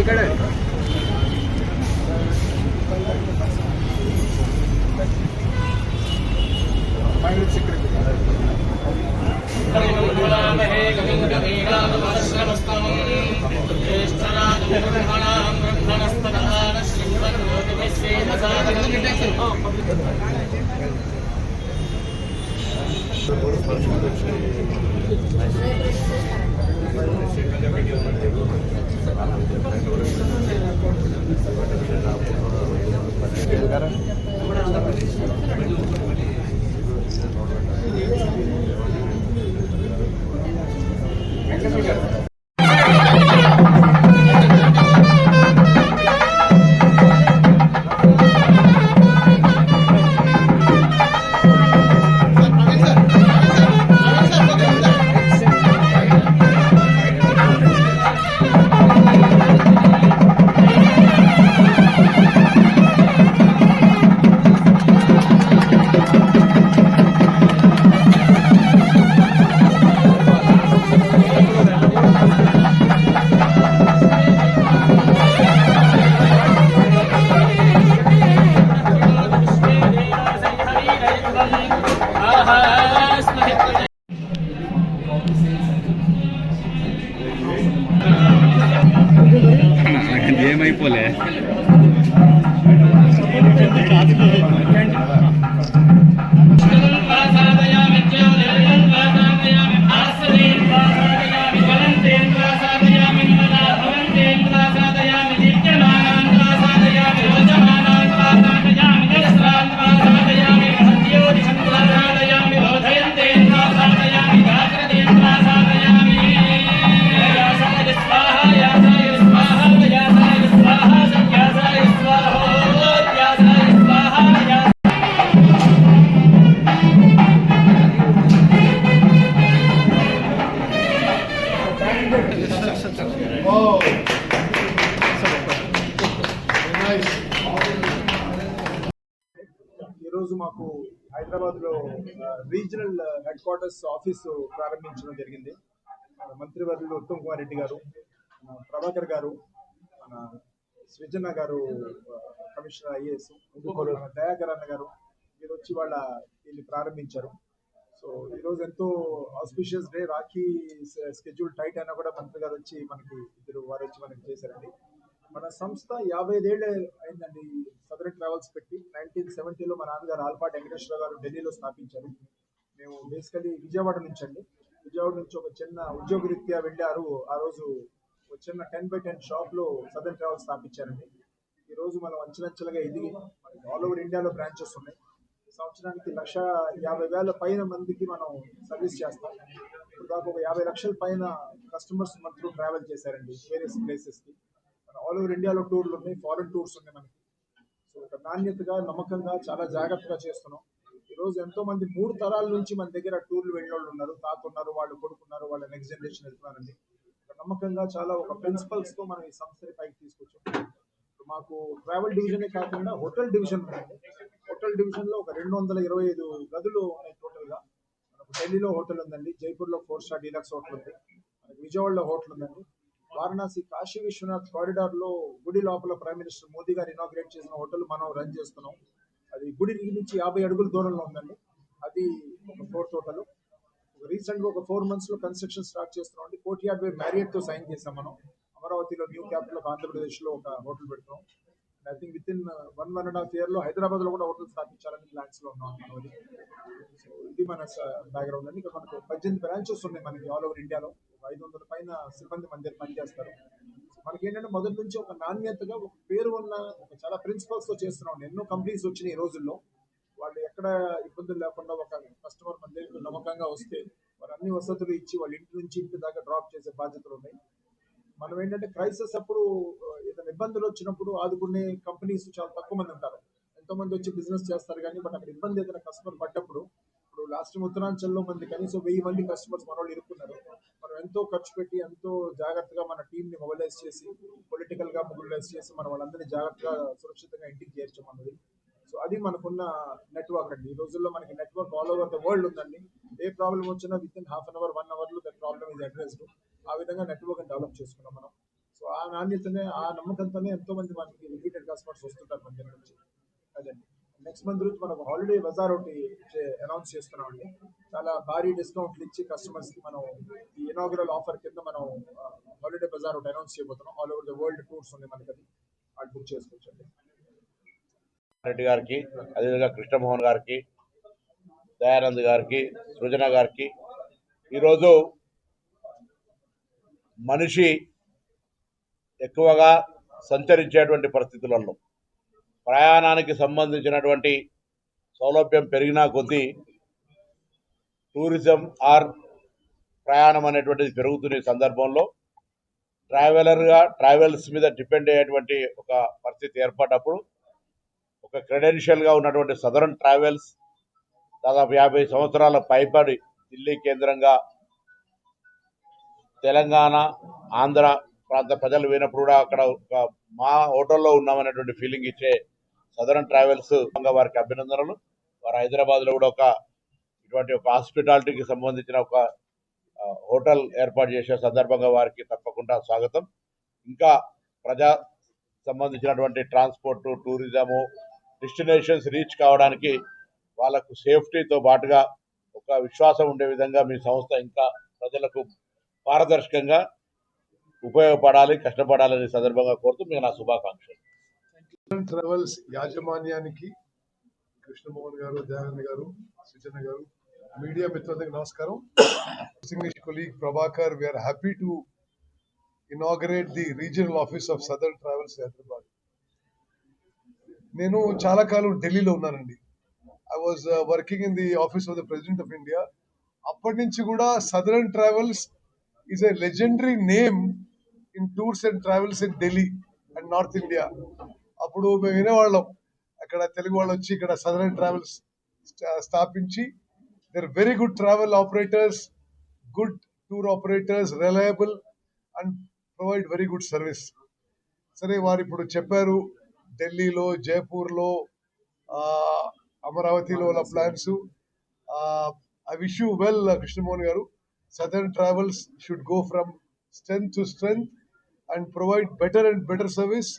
इकडे े गविन्दवेगामश्रमस्तम् ज्येष्ठराजमृहणा Gracias. ఏమైపోలే? రీజనల్ హెడ్ క్వార్టర్స్ ఆఫీస్ ప్రారంభించడం జరిగింది. మంత్రివర్యులు ఉత్తమ్ కుమార్ రెడ్డి గారు ప్రభాకర్ గారు మన సృజన గారు కమిషనర్ ఐఏఎస్ దయాకర్ అన్న గారు మీరు వచ్చి వాళ్ళ దీన్ని ప్రారంభించారు. సో ఈరోజు ఎంతో auspicious day Rakhi schedule tight అయినా కూడా మంత్రి గారు వచ్చి మనకి ఇద్దరు వారు వచ్చి మనకి చేశారండి. మన సంస్థ యాభై ఐదేళ్ళు అయిందండి సదరన్ ట్రావెల్స్ పెట్టి. నైన్టీన్ సెవెంటీలో మా నాన్నగారు ఆల్పాటి వెంకటేశ్వర గారు ఢిల్లీలో స్థాపించారు. మేము బేసికలీ విజయవాడ నుంచి అండి విజయవాడ నుంచి ఒక చిన్న ఉద్యోగరీత్యా వెళ్ళారు. ఆ రోజు ఒక చిన్న టెన్ బై టెన్ షాప్లో సదరన్ ట్రావెల్స్ స్థాపించారండి. ఈ రోజు మనం అంచెలంచెలుగా ఎదిగి మనకి ఆల్ ఓవర్ ఇండియాలో బ్రాంచెస్ ఉన్నాయి. సంవత్సరానికి లక్ష యాభై వేల పైన మందికి మనం సర్వీస్ చేస్తాం. ఇప్పుడు దాకా ఒక యాభై లక్షల పైన కస్టమర్స్ మనతో ట్రావెల్ చేశారండి వేరియస్ ప్లేసెస్కి ఆల్ ఓవర్ ఇండియాలో టూర్లు ఉన్నాయి ఫారెన్ టూర్స్ ఉన్నాయి మనకి. సో ఒక నాణ్యతగా నమ్మకంగా చాలా జాగ్రత్తగా చేస్తున్నాం. ఈ రోజు ఎంతో మంది మూడు తరాల నుంచి మన దగ్గర టూర్లు వెళ్ళిన వాళ్ళు ఉన్నారు. తాత ఉన్నారు వాళ్ళు కొడుకున్నారు వాళ్ళ నెక్స్ట్ జనరేషన్ వెళ్తున్నారండి. నమ్మకంగా చాలా ఒక ప్రిన్సిపల్స్తో మనం ఈ సంస్థని పైకి తీసుకొచ్చాం. మాకు ట్రావెల్ డివిజనే కాకుండా హోటల్ డివిజన్ ఉందండి. హోటల్ డివిజన్లో ఒక రెండు వందల ఇరవై ఐదు గదులు ఉన్నాయి టోటల్గా. మనకు ఢిల్లీలో హోటల్ ఉందండి జైపూర్లో ఫోర్ స్టార్ డీలక్స్ హోటల్ ఉంది. మనకి విజయవాడలో హోటల్ ఉందండి. వారణాసి కాశీ విశ్వనాథ్ కారిడార్లో గుడి లోపల ప్రైమ్ మినిస్టర్ మోదీ గారు ఇనాగ్రేట్ చేసిన హోటల్ మనం రన్ చేస్తున్నాం. అది గుడి నుంచి యాభై అడుగుల దూరంలో ఉందండి. అది ఒక ఫోర్త్ హోటల్ రీసెంట్గా ఒక ఫోర్ మంత్స్లో కన్స్ట్రక్షన్ స్టార్ట్ చేస్తున్నాం అండి. కోటియాడ్ వే మ్యారియట్తో సైన్ చేసాం మనం. అమరావతిలో న్యూ క్యాపిటల్ ఆఫ్ ఆంధ్రప్రదేశ్లో ఒక హోటల్ పెడుతున్నాం I think within one one and half ఇయర్లో హైదరాబాద్లో కూడా హోటల్ స్థాపించాలని ప్లాన్స్లో ఉన్నాం సో ఇది మన బ్యాక్గ్రౌండ్ అండి. ఇక్కడ మనకు పద్దెనిమిది బ్రాంచెస్ ఉన్నాయి మనకి ఆల్ ఓవర్ ఇండియాలో ఐదు వందల పైన సిబ్బంది మన దగ్గర పనిచేస్తారు. మనకి ఏంటంటే మొదటి నుంచి ఒక నాణ్యతగా ఒక పేరు ఉన్న ఒక చాలా ప్రిన్సిపల్స్తో చేస్తున్నాం. ఎన్నో కంపెనీస్ వచ్చినాయి ఈ రోజుల్లో. వాళ్ళు ఎక్కడ ఇబ్బందులు లేకుండా ఒక కస్టమర్ మన దగ్గర నమ్మకంగా వస్తే వారు అన్ని వసతులు ఇచ్చి వాళ్ళ ఇంటి నుంచి ఇంటి దాకా డ్రాప్ చేసే బాధ్యతలు ఉన్నాయి. మనం ఏంటంటే క్రైసిస్ అప్పుడు ఏదైనా ఇబ్బందులు వచ్చినప్పుడు ఆదుకునే కంపెనీస్ చాలా తక్కువ మంది ఉంటారు. ఎంతో మంది వచ్చి బిజినెస్ చేస్తారు కానీ బట్ అక్కడ ఇబ్బంది ఏదైనా కస్టమర్ పడ్డప్పుడు ఇప్పుడు లాస్ట్ ఉత్తరాంచల్లో మంది కనీసం వెయ్యి మంది కస్టమర్స్ మన వాళ్ళు ఇరుక్కున్నారు. ఎంతో ఖర్చు పెట్టి ఎంతో జాగ్రత్తగా మన టీంని మొబిలైజ్ చేసి పొలిటికల్గా మొబిలైజ్ చేసి మనం వాళ్ళందరినీ జాగ్రత్తగా సురక్షితంగా ఇంటికి చేర్చడం అన్నది. సో అది మనకున్న నెట్వర్క్ అండి. ఈ రోజుల్లో మనకి network all over the world ఉందండి. ఏ ప్రాబ్లం వచ్చినా within half an hour one అవర్లో దట్ ప్రాబ్లమ్ ఇస్ అడ్రస్డ్ ఆ విధంగా నెట్వర్క్ డెవలప్ చేసుకున్నాం మనం. సో ఆ నాణ్యతనే ఆ నమ్మకంతోనే ఎంతో మంది మనకి రిపీటెడ్ కస్టమర్స్ వస్తుంటారు మన దగ్గర నుంచి. అదండి. నెక్స్ట్ మంత్ నుంచి మనం హాలిడే బజార్ ఒకటి అనౌన్స్ చేస్తున్నాం అండి చాలా భారీ డిస్కౌంట్లు ఇచ్చి కస్టమర్స్కి మనం ఈ ఇనాగ్రల్ ఆఫర్ కింద మనం హాలిడే బజార్ ఒకటి అనౌన్స్ చేయబోతున్నాం. All over the world tours ఉన్నాయి మనకి అది. వాళ్ళు బుక్ చేసుకోవచ్చండి. రెడ్డి గారికి అదేవిధంగా కృష్ణమోహన్ గారికి దయానంద్ గారికి సృజన గారికి ఈరోజు మనిషి ఎక్కువగా సంచరించేటువంటి పరిస్థితులలో ప్రయాణానికి సంబంధించినటువంటి సౌలభ్యం పెరిగినా కొద్దీ టూరిజం ఆర్ ప్రయాణం అనేటువంటిది పెరుగుతున్న సందర్భంలో ట్రావెలర్గా ట్రావెల్స్ మీద డిపెండ్ అయ్యేటువంటి ఒక పరిస్థితి ఏర్పడ్డప్పుడు ఒక క్రెడెన్షియల్గా ఉన్నటువంటి సదరన్ ట్రావెల్స్ దాదాపు యాభై సంవత్సరాల పైబడి ఢిల్లీ కేంద్రంగా తెలంగాణ ఆంధ్ర ప్రాంత ప్రజలు పోయినప్పుడు కూడా అక్కడ ఒక మా హోటల్లో ఉన్నామనేటువంటి ఫీలింగ్ ఇచ్చే సదరన్ ట్రావెల్స్ వారికి అభినందనలు. వారు హైదరాబాద్లో కూడా ఒక ఇటువంటి ఒక హాస్పిటాలిటీకి సంబంధించిన ఒక హోటల్ ఏర్పాటు చేసే సందర్భంగా వారికి తప్పకుండా స్వాగతం. ఇంకా ప్రజా సంబంధించినటువంటి ట్రాన్స్పోర్ట్ టూరిజము డెస్టినేషన్స్ రీచ్ కావడానికి వాళ్ళకు సేఫ్టీతో పాటుగా ఒక విశ్వాసం ఉండే విధంగా మీ సంస్థ ఇంకా ప్రజలకు పారదర్శకంగా ఉపయోగపడాలి కష్టపడాలని సందర్భంగా కోరుతూ మీకు నా శుభాకాంక్షలు. ట్రావెల్స్ యాజమాన్యానికి కృష్ణమోహన్ గారు దయానంద్ గారు సుజన గారు మీడియా మిత్రులందరికీ నమస్కారం. Distinguished colleague Prabhakar we're happy to inaugurate the regional office of Southern Travels Hyderabad నేను చాలా కాలం ఢిల్లీలో ఉన్నానండి. I was working in the office of the president of India అప్పటి నుంచి కూడా Southern Travels is a legendary name in tours and travels in Delhi and North India. అప్పుడు మేము వినేవాళ్ళం. అక్కడ తెలుగు వాళ్ళు వచ్చి ఇక్కడ సదరన్ ట్రావెల్స్ స్థాపించి they're very good travel operators good tour operators reliable and provide very good service సరే వారు ఇప్పుడు చెప్పారు ఢిల్లీలో జైపూర్లో అమరావతిలో ఉన్న plans I wish you well Krishnamohan garu. Southern Travels should go from strength to strength and provide better and better service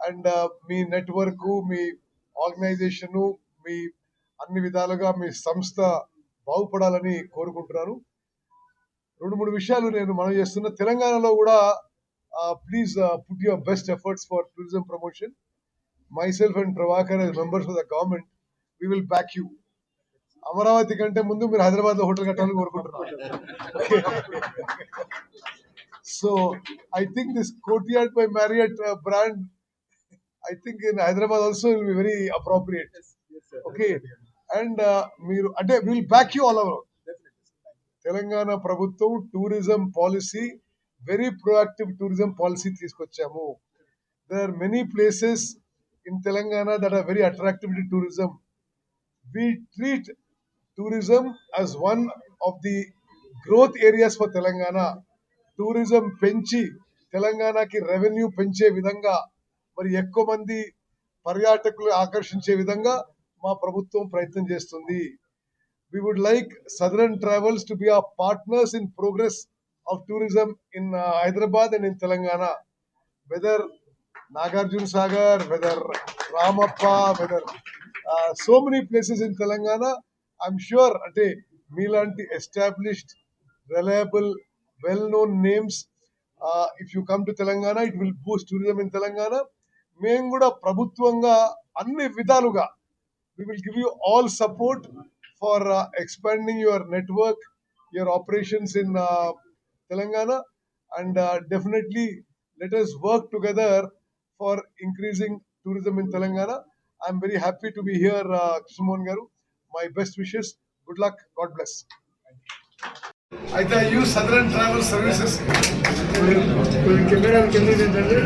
and me network మీ organisation మీ అన్ని విధాలుగా మీ సంస్థ బాగుపడాలని కోరుకుంటున్నాను. రెండు మూడు విషయాలు నేను మనం చేస్తున్న తెలంగాణలో కూడా please put your best efforts for tourism promotion myself and Prabhakar members of the government we will back you Amaravati కంటే ముందు మీరు హైదరాబాద్లో హోటల్ కట్టాలని కోరుకుంటున్నారు so I think this కోటియాడ్ by Marriott brand I think in Hyderabad also will be very appropriate okay and మీరు అంటే will back you all over Telangana ప్రభుత్వం tourism policy very proactive tourism policy తీసుకొచ్చాము. There are many places in Telangana that are very attractive to tourism we treat tourism as one of the growth areas for Telangana tourism పెంచి తెలంగాణకి revenue పెంచే విధంగా మరి ఎక్కువ మంది పర్యాటకులు ఆకర్షించే విధంగా మా ప్రభుత్వం ప్రయత్నం చేస్తుంది. We would like Southern Travels to be a partners in progress of tourism in Hyderabad and in Telangana whether Nagarjuna Sagar whether Ramappa whether so many places in Telangana I'm sure అంటే మీలాంటి established reliable well known names uh, if you come to telangana it will boost tourism in telangana మేము కూడా ప్రభుత్వంగా అన్ని విధాలుగా we will give you all support for uh, expanding your network, your operations in uh, Telangana, and uh, definitely let us work together for increasing tourism in Telangana. I'm very happy to be here, uh, Krishnamohan Garu. My best wishes. Good luck. God bless. అయితే you Southern Travel services camera కింద ఏంటంటే?